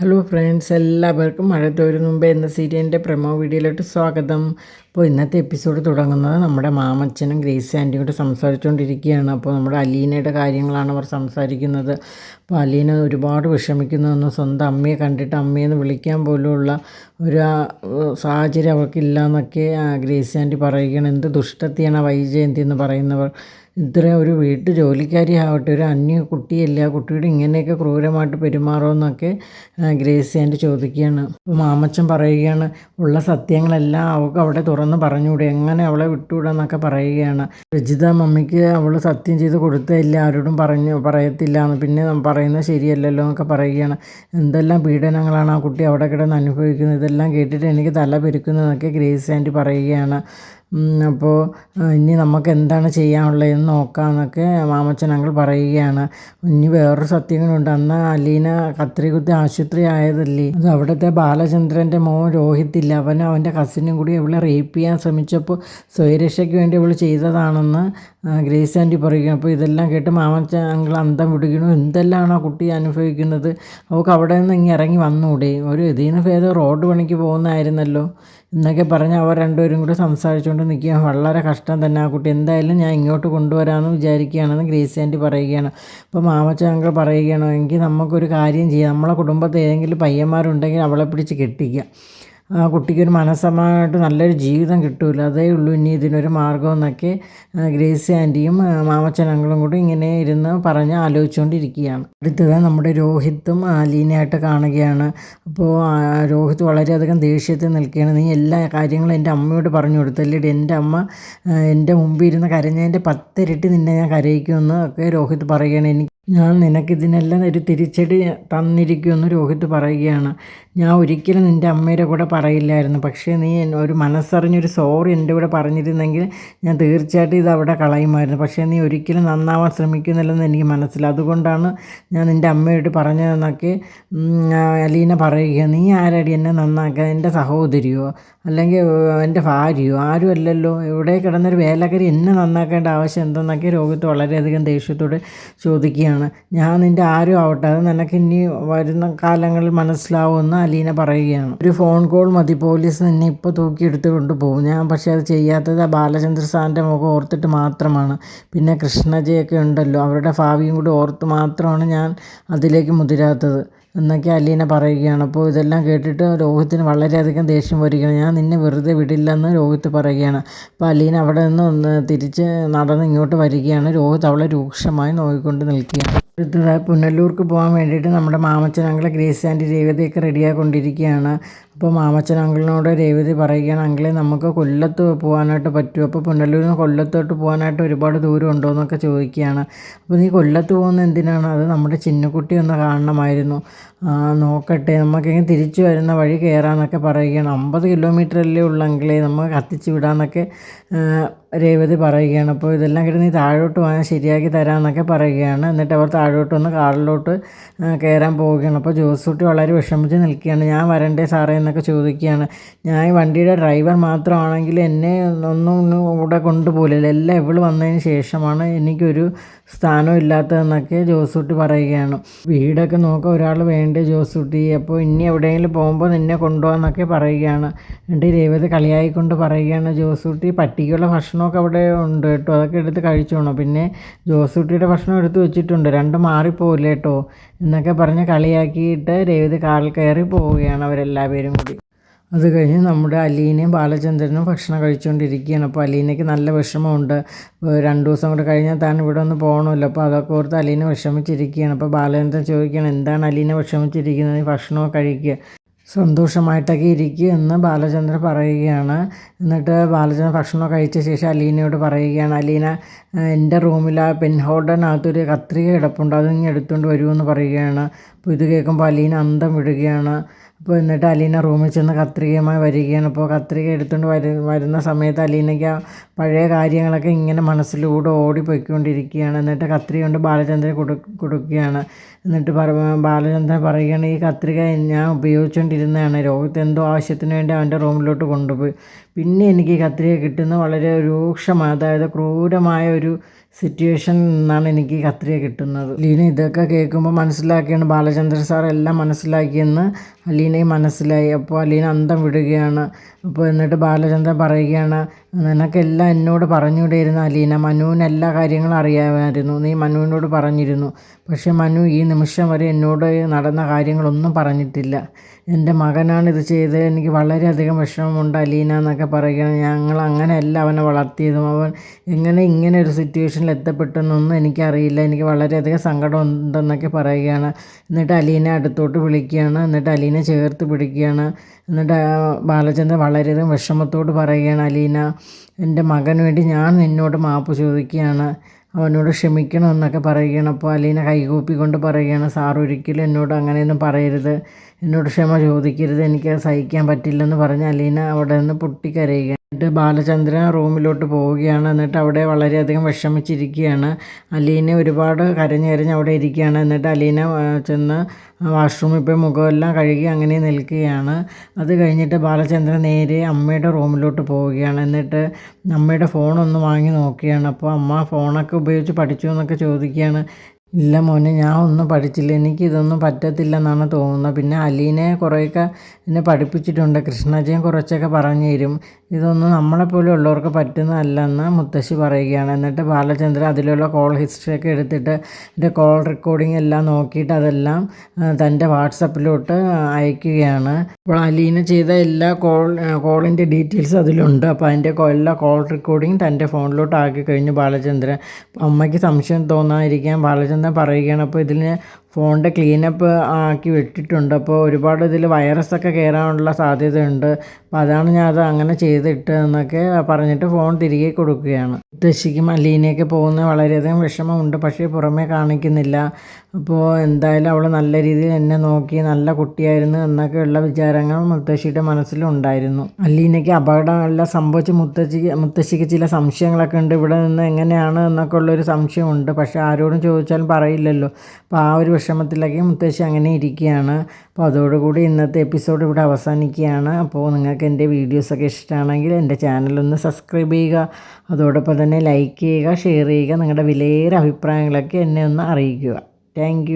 Hello friends എല്ലാവർക്കും മഴ തോരും മുമ്പ് എന്ന സീരിയലിന്റെ പ്രമോ വീഡിയോയിലോട്ട് സ്വാഗതം. അപ്പോൾ ഇന്നത്തെ എപ്പിസോഡ് തുടങ്ങുന്നത് നമ്മുടെ മാമച്ചനും ഗ്രേസ് ആന്റിയും കൂടെ സംസാരിച്ചുകൊണ്ടിരിക്കുകയാണ്. അപ്പോൾ നമ്മുടെ അലീനയുടെ കാര്യങ്ങളാണ് അവർ സംസാരിക്കുന്നത്. അപ്പോൾ അലീന ഒരുപാട് വിഷമിക്കുന്നതെന്ന് സ്വന്തം അമ്മയെ കണ്ടിട്ട് അമ്മയെന്ന് വിളിക്കാൻ പോലുമുള്ള ഒരു സാഹചര്യം അവർക്കില്ല എന്നൊക്കെ ഗ്രേസി ആന്റി പറയുകയാണ്. എന്ത് ദുഷ്ടത്തിയാണ് വൈജയന്തി എന്ന് പറയുന്നവർ. ഇത്രയും ഒരു വീട്ടു ജോലിക്കാരി ആവട്ടെ ഒരു അന്യ കുട്ടിയല്ല കുട്ടിയോട് ഇങ്ങനെയൊക്കെ ക്രൂരമായിട്ട് പെരുമാറുമെന്നൊക്കെ ഗ്രേസി ആന്റി ചോദിക്കുകയാണ്. മാമച്ചൻ പറയുകയാണ് ഉള്ള സത്യങ്ങളെല്ലാം അവൾക്ക് അവിടെ തുറന്ന് പറഞ്ഞുകൂടെ എങ്ങനെ അവളെ വിട്ടുവിടാന്നൊക്കെ പറയുകയാണ്. രജിത മമ്മിക്ക് അവൾ സത്യം ചെയ്ത് കൊടുത്തതില്ല ആരോടും പറഞ്ഞു പറയത്തില്ല എന്ന് പിന്നെ പറയുന്നത് ശരിയല്ലല്ലോ എന്നൊക്കെ പറയുകയാണ്. എന്തെല്ലാം പീഡനങ്ങളാണ് ആ കുട്ടി അവിടെ കിടന്ന് അനുഭവിക്കുന്നത്? ഇതെല്ലാം കേട്ടിട്ട് എനിക്ക് തല പെരുക്കുന്നതൊക്കെ ഗ്രേസ് ആന്റി പറയുകയാണ്. അപ്പോൾ ഇനി നമുക്ക് എന്താണ് ചെയ്യാനുള്ളതെന്ന് നോക്കാമെന്നൊക്കെ മാമച്ചൻ അങ്കിൾ പറയുകയാണ്. ഇനി വേറൊരു സത്യം കൂടെ അന്ന് അലീന കത്രി കുത്തി ആശുപത്രി ആയതല്ലേ? അത് അവിടുത്തെ ബാലചന്ദ്രന്റെ മോൻ രോഹിത്തില്ല അവൻ അവന്റെ കസിനും കൂടി അവളെ റേപ്പ് ചെയ്യാൻ ശ്രമിച്ചപ്പോൾ സ്വയരക്ഷയ്ക്ക് വേണ്ടി അവൾ ചെയ്തതാണെന്ന് ഗ്രേസ് ആന്റി പറയുകയാണ്. അപ്പോൾ ഇതെല്ലാം കേട്ട് മാമച്ച ഞങ്ങൾ അന്തം വിടുകയാണ്. എന്തെല്ലാമാണ് ആ കുട്ടി അനുഭവിക്കുന്നത്? അവൾക്ക് അവിടെ നിന്ന് ഇങ്ങനെ ഇറങ്ങി വന്നൂടെ? ഒരു ഇതിന് ഭേദം റോഡ് പണിക്ക് പോകുന്നതായിരുന്നല്ലോ? എന്നൊക്കെ പറഞ്ഞ് അവർ രണ്ടുപേരും കൂടെ സംസാരിച്ചുകൊണ്ട് നിൽക്കുക വളരെ കഷ്ടം തന്നെ ആ കുട്ടി. എന്തായാലും ഞാൻ ഇങ്ങോട്ട് കൊണ്ടുവരാമെന്ന് വിചാരിക്കുകയാണെന്ന് ഗ്രേസ് ആന്റി പറയുകയാണ്. അപ്പോൾ മാമച്ച ഞങ്ങൾ പറയുകയാണ് എങ്കിൽ നമുക്കൊരു കാര്യം ചെയ്യാം. നമ്മളെ കുടുംബത്തെ ഏതെങ്കിലും പയ്യന്മാരുണ്ടെങ്കിൽ അവളെ പിടിച്ച് കെട്ടിക്കുക ആ കുട്ടിക്കൊരു മനസ്സമായിട്ട് നല്ലൊരു ജീവിതം കിട്ടൂല. അതേ ഉള്ളൂ ഇനി ഇതിനൊരു മാർഗം എന്നൊക്കെ ഗ്രേസ് ആന്റിയും മാമച്ചനങ്ങളും കൂടി ഇങ്ങനെ ഇരുന്ന് പറഞ്ഞ് ആലോചിച്ചുകൊണ്ടിരിക്കുകയാണ് അടുത്തത് നമ്മുടെ രോഹിത്തും ആലീനയായിട്ട് കാണുകയാണ്. അപ്പോൾ രോഹിത് വളരെയധികം ദേഷ്യത്തിൽ നിൽക്കുകയാണ്. നീ എല്ലാ കാര്യങ്ങളും എന്റെ അമ്മയോട് പറഞ്ഞു കൊടുത്തല്ലേ എന്റെ അമ്മ എന്റെ മുമ്പിൽ ഇരുന്ന് കരഞ്ഞതിന്റെ പത്തിരട്ടി നിന്നെ ഞാൻ കരയിക്കുമെന്ന് ഒക്കെ രോഹിത് പറയുകയാണ്. എനിക്ക് ഞാൻ നിനക്കിതിനെല്ലാം ഒരു തിരിച്ചടി തന്നിരിക്കുമെന്ന് രോഹിത് പറയുകയാണ്. ഞാൻ ഒരിക്കലും നിന്റെ അമ്മയുടെ കൂടെ പറയില്ലായിരുന്നു. പക്ഷേ നീ ഒരു മനസ്സറിഞ്ഞൊരു സോറി എന്റെ കൂടെ പറഞ്ഞിരുന്നെങ്കിൽ ഞാൻ തീർച്ചയായിട്ടും ഇത് അവിടെ കളയുമായിരുന്നു. പക്ഷേ നീ ഒരിക്കലും നന്നാവാൻ ശ്രമിക്കുന്നില്ലെന്ന് എനിക്ക് മനസ്സിലായി. അതുകൊണ്ടാണ് ഞാൻ നിന്റെ അമ്മയോട് പറഞ്ഞതെന്നൊക്കെ അലീന പറയുക. നീ ആരടി എന്നെ നന്നാക്കാൻ? എന്റെ സഹോദരിയോ? അല്ലെങ്കിൽ എന്റെ ഭാര്യയോ? ആരും അല്ലല്ലോ. ഇവിടെ കിടന്നൊരു വേലക്കാരി എന്നെ നന്നാക്കേണ്ട ആവശ്യം എന്തെന്നൊക്കെ രോഗത്ത് വളരെയധികം ദേഷ്യത്തോടെ ചോദിക്കുകയാണ്. ഞാൻ നിന്റെ ആരും ആവട്ടെ. അത് നിനക്ക് ഇനി വരുന്ന കാലങ്ങളിൽ മനസ്സിലാവുമെന്ന് അലീന പറയുകയാണ്. ഒരു ഫോൺ കോൾ മതി. പോലീസ് നിന്നെ ഇപ്പോൾ തൂക്കിയെടുത്ത് കൊണ്ടുപോകും. ഞാൻ പക്ഷേ അത് ചെയ്യാത്തത് ആ ബാലചന്ദ്ര സാറിന്റെ മുഖം ഓർത്തിട്ട് മാത്രമാണ്. പിന്നെ കൃഷ്ണജയൊക്കെ ഉണ്ടല്ലോ. അവരുടെ ഭാവിയും കൂടി ഓർത്ത് മാത്രമാണ് ഞാൻ അതിലേക്ക് മുതിരാത്തത്. എന്നൊക്കെ അലീന പറയുകയാണ്. അപ്പോൾ ഇതെല്ലാം കേട്ടിട്ട് രോഹിത്തിന് വളരെയധികം ദേഷ്യം വരികയാണ്. ഞാൻ നിന്നെ വെറുതെ വിടില്ലെന്ന് രോഹിത്ത് പറയുകയാണ്. അപ്പോൾ അലീന അവിടെ നിന്ന് ഒന്ന് തിരിച്ച് നടന്ന് ഇങ്ങോട്ട് വരികയാണ്. രോഹിത് അവളെ രൂക്ഷമായി നോക്കിക്കൊണ്ട് നിൽക്കുകയാണ്. അടുത്തതായി പുനലൂർക്ക് പോകാൻ വേണ്ടിയിട്ട് നമ്മുടെ മാമച്ചൻ അങ്കിൾ ഗ്രേസ് ആൻഡ് രേവതിയൊക്കെ റെഡിയായിക്കൊണ്ടിരിക്കുകയാണ് അപ്പോൾ മാമച്ചൻ അങ്കിളിനോട് രേവതി പറയുകയാണ് അങ്കിളെ നമുക്ക് കൊല്ലത്ത് പോകാനായിട്ട് പറ്റുമോ അപ്പോൾ പുനലൂരിൽ നിന്ന് കൊല്ലത്തോട്ട് പോകാനായിട്ട് ഒരുപാട് ദൂരം ഉണ്ടോ എന്നൊക്കെ ചോദിക്കുകയാണ്. അപ്പോൾ നീ കൊല്ലത്ത് പോകുന്ന എന്തിനാണ്? അത് നമ്മുടെ ചിന്നക്കുട്ടി ഒന്ന് കാണണമായിരുന്നു. ആ, നോക്കട്ടെ. നമുക്കിങ്ങനെ തിരിച്ചു വരുന്ന വഴി കയറാമെന്നൊക്കെ പറയുകയാണ്. അമ്പത് കിലോമീറ്റർ അല്ലേ ഉള്ളെങ്കിലേ നമുക്ക് കത്തിച്ച് വിടാമെന്നൊക്കെ രേവതി പറയുകയാണ്. അപ്പോൾ ഇതെല്ലാം കിട്ടി നീ താഴോട്ട് വാങ്ങാൻ ശരിയാക്കി തരാമെന്നൊക്കെ പറയുകയാണ്. എന്നിട്ട് അവർ താഴോട്ട് വന്ന് കാറിലോട്ട് കയറാൻ പോവുകയാണ്. അപ്പോൾ ജോസൂട്ടി വളരെ വിഷമിച്ച് നിൽക്കുകയാണ്. ഞാൻ വരണ്ടേ സാറേ എന്നൊക്കെ ചോദിക്കുകയാണ്. ഞാൻ ഈ വണ്ടിയുടെ ഡ്രൈവർ മാത്രമാണെങ്കിൽ എന്നെ ഒന്നും ഒന്നും കൂടെ കൊണ്ടുപോകില്ല എല്ലാം ഇവിടെ വന്നതിന് ശേഷമാണ് എനിക്കൊരു സ്ഥാനം ഇല്ലാത്തതെന്നൊക്കെ ജോസൂട്ടി പറയുകയാണ്. വീടൊക്കെ നോക്കാൻ ഒരാൾ വേണ്ടേ ജോസൂട്ടി അപ്പോൾ ഇനി എവിടെയെങ്കിലും പോകുമ്പോൾ നിന്നെ കൊണ്ടുപോകാന്നൊക്കെ പറയുകയാണ്. എന്നിട്ട് രേവതി കളിയായിക്കൊണ്ട് പറയുകയാണ് ജോസൂട്ടി. പട്ടിക്കുള്ള ഭക്ഷണമൊക്കെ അവിടെ ഉണ്ട് കേട്ടോ. അതൊക്കെ എടുത്ത് കഴിച്ചോണം. പിന്നെ ജോസൂട്ടിയുടെ ഭക്ഷണം എടുത്ത് വെച്ചിട്ടുണ്ട്. രണ്ടും മാറിപ്പോവില്ല കേട്ടോ? എന്നൊക്കെ പറഞ്ഞ് കളിയാക്കിയിട്ട് രേവതി കാറിൽ കയറി പോവുകയാണ് അവരെല്ലാവരും കൂടി. അത് കഴിഞ്ഞ് നമ്മുടെ അലീനയും ബാലചന്ദ്രനും ഭക്ഷണം കഴിച്ചുകൊണ്ടിരിക്കുകയാണ് അപ്പോൾ അലീനയ്ക്ക് നല്ല വിഷമമുണ്ട്. രണ്ടു ദിവസം കൂടെ കഴിഞ്ഞാൽ താൻ ഇവിടെ ഒന്ന് പോകണമല്ലോ അപ്പോൾ അതൊക്കെ ഓർത്ത് അലീന വിഷമിച്ചിരിക്കുകയാണ്. അപ്പോൾ ബാലചന്ദ്രൻ ചോദിക്കുകയാണ് എന്താണ് അലീന വിഷമിച്ചിരിക്കുന്നത്? ഭക്ഷണമൊക്കെ കഴിക്കുക. സന്തോഷമായിട്ടൊക്കെ ഇരിക്കുക എന്ന് ബാലചന്ദ്രൻ പറയുകയാണ്. എന്നിട്ട് ബാലചന്ദ്രൻ ഭക്ഷണം കഴിച്ച ശേഷം അലീനയോട് പറയുകയാണ് അലീന എന്റെ റൂമിൽ ആ പെൻ ഹോൾഡറിനകത്തൊരു കത്രിക കിടപ്പുണ്ട് അത് ഇങ്ങനെ എടുത്തുകൊണ്ട് വരുമെന്ന് പറയുകയാണ്. അപ്പോൾ ഇത് കേൾക്കുമ്പോൾ അലീന അന്തം വിടുകയാണ്. അപ്പോൾ എന്നിട്ട് അലീന റൂമിൽ ചെന്ന് കത്രികയുമായി വരികയാണ്. അപ്പോൾ കത്രിക എടുത്തുകൊണ്ട് വരു വരുന്ന സമയത്ത് അലീനയ്ക്ക് പഴയ കാര്യങ്ങളൊക്കെ ഇങ്ങനെ മനസ്സിലൂടെ ഓടിപ്പോയിക്കൊണ്ടിരിക്കുകയാണ്. എന്നിട്ട് കത്രിക കൊണ്ട് ബാലചന്ദ്രൻ കൊടു കൊടുക്കുകയാണ്. എന്നിട്ട് പറ ബാലചന്ദ്രൻ പറയുകയാണ് ഈ കത്രിക ഞാൻ ഉപയോഗിച്ചുകൊണ്ടിരുന്നതാണ് രോഹിത് എന്തോ ആവശ്യത്തിന് വേണ്ടി അവന്റെ റൂമിലോട്ട് കൊണ്ടുപോയി. പിന്നെ എനിക്ക് കത്രിക കിട്ടുന്ന വളരെ രൂക്ഷമായ അതായത് ക്രൂരമായ ഒരു സിറ്റുവേഷൻ എന്നാണ് എനിക്ക് കത്രിക കിട്ടുന്നത്. ലീന ഇതൊക്കെ കേൾക്കുമ്പോൾ മനസ്സിലാക്കിയാണ്. ബാലചന്ദ്രൻ സാർ എല്ലാം മനസ്സിലാക്കിയെന്ന് അലീനയും മനസ്സിലായി. അപ്പോൾ അലീന അന്തം വിടുകയാണ്. അപ്പോൾ എന്നിട്ട് ബാലചന്ദ്രൻ പറയുകയാണ് നിനക്കെല്ലാം എന്നോട് പറഞ്ഞുകൂടെയിരുന്ന അലീന മനുവിന് എല്ലാ കാര്യങ്ങളും അറിയാമായിരുന്നു. നീ മനുവിനോട് പറഞ്ഞിരുന്നു. പക്ഷേ മനു ഈ നിമിഷം വരെ എന്നോട് നടന്ന കാര്യങ്ങളൊന്നും പറഞ്ഞിട്ടില്ല. എന്റെ മകനാണ് ഇത് ചെയ്തത്. എനിക്ക് വളരെയധികം വിഷമമുണ്ട് അലീന എന്നൊക്കെ പറയുകയാണ്. ഞങ്ങൾ അങ്ങനെയല്ല അവനെ വളർത്തിയതും. അവൻ എങ്ങനെ ഇങ്ങനെ ഒരു സിറ്റുവേഷനിൽ എത്തപ്പെട്ടെന്നൊന്നും എനിക്കറിയില്ല. എനിക്ക് വളരെയധികം സങ്കടം ഉണ്ടെന്നൊക്കെ പറയുകയാണ്. എന്നിട്ട് അലീനെ അടുത്തോട്ട് വിളിക്കുകയാണ്. എന്നിട്ട് അലീനെ ചേർത്ത് പിടിക്കുകയാണ്. എന്നിട്ട് ബാലചന്ദ്രൻ വളരെയധികം വിഷമത്തോട് പറയുകയാണ് അലീന എന്റെ മകന് വേണ്ടി ഞാൻ നിന്നോട് മാപ്പ് ചോദിക്കുകയാണ്. അവനോട് ക്ഷമിക്കണമെന്നൊക്കെ പറയുകയാണ്. അപ്പോൾ അലീന കൈകൂപ്പിക്കൊണ്ട് പറയുകയാണ് സാർ ഒരിക്കലും എന്നോട് അങ്ങനെയൊന്നും പറയരുത്. എന്നോട് ക്ഷമ ചോദിക്കരുത്. എനിക്ക് സഹിക്കാൻ പറ്റില്ലെന്ന് പറഞ്ഞ് അലീന അവിടെ നിന്ന് പൊട്ടിക്കരയുക എന്നിട്ട് ബാലചന്ദ്രൻ റൂമിലോട്ട് പോവുകയാണ്. എന്നിട്ട് അവിടെ വളരെയധികം വിഷമിച്ചിരിക്കുകയാണ്. അലീന ഒരുപാട് കരഞ്ഞ് കരഞ്ഞ് അവിടെ ഇരിക്കുകയാണ്. എന്നിട്ട് അലീന ചെന്ന് വാഷ്റൂമിൽ പോയി മുഖമെല്ലാം കഴുകി അങ്ങനെ നിൽക്കുകയാണ്. അത് കഴിഞ്ഞിട്ട് ബാലചന്ദ്രൻ നേരെ അമ്മയുടെ റൂമിലോട്ട് പോവുകയാണ്. എന്നിട്ട് അമ്മയുടെ ഫോണൊന്ന് വാങ്ങി നോക്കുകയാണ്. അപ്പോൾ അമ്മ ഫോണൊക്കെ ഉപയോഗിച്ച് പഠിച്ചു എന്നൊക്കെ ചോദിക്കുകയാണ്. ഇല്ല മോനെ ഞാൻ ഒന്നും പഠിച്ചില്ല. എനിക്കിതൊന്നും പറ്റത്തില്ലെന്നാണ് തോന്നുന്നത്. പിന്നെ അലീനെ കുറേയൊക്കെ എന്നെ പഠിപ്പിച്ചിട്ടുണ്ട്. കൃഷ്ണജയൻ കുറച്ചൊക്കെ പറഞ്ഞു തരും. ഇതൊന്നും നമ്മളെപ്പോലെ ഉള്ളവർക്ക് പറ്റുന്നതല്ലെന്ന് മുത്തശ്ശി പറയുകയാണ്. എന്നിട്ട് ബാലചന്ദ്രൻ അതിലുള്ള കോൾ ഹിസ്റ്ററിയൊക്കെ എടുത്തിട്ട് എന്റെ കോൾ റെക്കോർഡിംഗ് എല്ലാം നോക്കിയിട്ട് അതെല്ലാം തന്റെ വാട്സപ്പിലോട്ട് അയക്കുകയാണ്. അപ്പോൾ അലീന ചെയ്ത എല്ലാ കോൾ കോളിന്റെ ഡീറ്റെയിൽസ് അതിലുണ്ട്. അപ്പോൾ അതിന്റെ എല്ലാ കോൾ റെക്കോർഡിംഗ് തന്റെ ഫോണിലോട്ട് ആക്കി കഴിഞ്ഞു ബാലചന്ദ്രൻ. അമ്മയ്ക്ക് സംശയം തോന്നാതിരിക്കാൻ ബാലചന്ദ്രൻ എന്ന് പറയുകയാണ്. അപ്പോൾ ഇതിന് ഫോണിന്റെ ക്ലീനപ്പ് ആക്കി വിട്ടിട്ടുണ്ട്. അപ്പോൾ ഒരുപാട് ഇതിൽ വൈറസൊക്കെ കയറാനുള്ള സാധ്യതയുണ്ട്. അപ്പോൾ അതാണ് ഞാൻ അത് അങ്ങനെ ചെയ്തിട്ടതെന്നൊക്കെ പറഞ്ഞിട്ട് ഫോൺ തിരികെ കൊടുക്കുകയാണ്. മുത്തശ്ശിക്കും അലീനയൊക്കെ പോകുന്ന വളരെയധികം വിഷമമുണ്ട്. പക്ഷേ പുറമേ കാണിക്കുന്നില്ല. അപ്പോൾ എന്തായാലും അവൾ നല്ല രീതിയിൽ എന്നെ നോക്കി നല്ല കുട്ടിയായിരുന്നു എന്നൊക്കെയുള്ള വിചാരങ്ങൾ മുത്തശ്ശിയുടെ മനസ്സിലുണ്ടായിരുന്നു അല്ലീനയ്ക്ക് അപകടമെല്ലാം സംഭവിച്ച് മുത്തശ്ശിക്ക് മുത്തശ്ശിക്ക് ചില സംശയങ്ങളൊക്കെ ഉണ്ട്. ഇവിടെ നിന്ന് എങ്ങനെയാണ് എന്നൊക്കെ ഉള്ളൊരു സംശയമുണ്ട്. പക്ഷേ ആരോടും ചോദിച്ചാലും പറയില്ലല്ലോ. അപ്പോൾ ആ ഒരു വിഷമത്തിലൊക്കെ മുത്തശ്ശി അങ്ങനെ ഇരിക്കുകയാണ്. അപ്പോൾ അതോടുകൂടി ഇന്നത്തെ എപ്പിസോഡ് ഇവിടെ അവസാനിക്കുകയാണ്. അപ്പോൾ നിങ്ങൾക്ക് എന്റെ വീഡിയോസൊക്കെ ഇഷ്ടമാണെങ്കിൽ എന്റെ ചാനലൊന്ന് സബ്സ്ക്രൈബ് ചെയ്യുക. അതോടൊപ്പം തന്നെ ലൈക്ക് ചെയ്യുക ഷെയർ ചെയ്യുക. നിങ്ങളുടെ വിലയേറെ അഭിപ്രായങ്ങളൊക്കെ എന്നെ ഒന്ന് അറിയിക്കുക. താങ്ക്